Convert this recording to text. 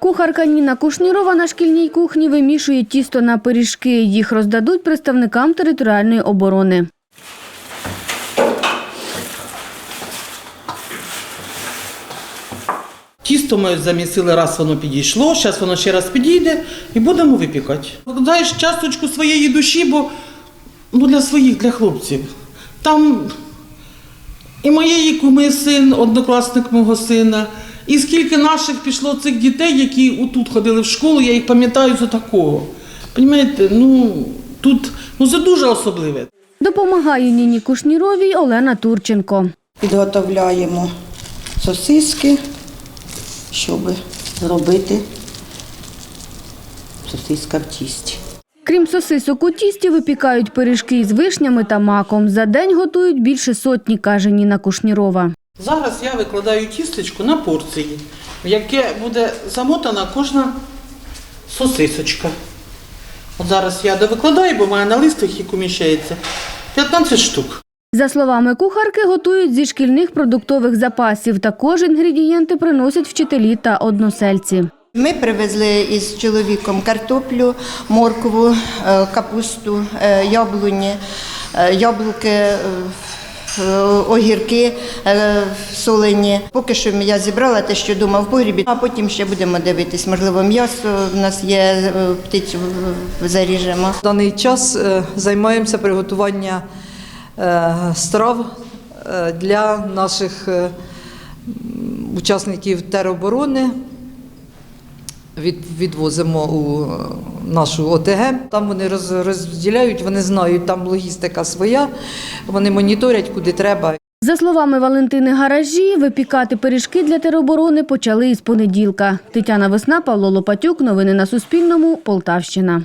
Кухарка Ніна Кушнірова на шкільній кухні вимішує тісто на пиріжки. Їх роздадуть представникам територіальної оборони. Тісто ми замісили, раз воно підійшло, зараз воно ще раз підійде і будемо випікати. Даєш часточку своєї душі, бо ну, для своїх, для хлопців. Там і моєї куми син, однокласник мого сина, і скільки наших пішло цих дітей, які отут ходили в школу, я їх пам'ятаю за такого. Понімаєте, ну тут ну, це дуже особливе. Допомагає Ніні Кушніровій Олена Турченко. Підготовляємо сосиски, щоб зробити сосиска в тісті. Крім сосисок у тісті, випікають пиріжки із вишнями та маком. За день готують більше сотні, каже Ніна Кушнірова. Зараз я викладаю тістечко на порції, в яке буде замотана кожна сосисочка. От зараз я довикладаю, бо мене на листах їх уміщається 15 штук. За словами кухарки, готують зі шкільних продуктових запасів. Також інгредієнти приносять вчителі та односельці. Ми привезли із чоловіком картоплю, моркву, е, капусту, е, яблуні, е, яблуки, огірки солені. Поки що я зібрала те, що вдома в погрібі, а потім ще будемо дивитись. Можливо, м'ясо в нас є, птицю заріжемо. В даний час займаємося приготуванням страв для наших учасників тероборони. Від, відвозимо у е, нашу ОТГ. Там вони роз, розділяють, вони знають, там логістика своя, вони моніторять, куди треба. За словами Валентини Гаражі, випікати пиріжки для тероборони почали із понеділка. Тетяна Весна, Павло Лопатюк. Новини на Суспільному. Полтавщина.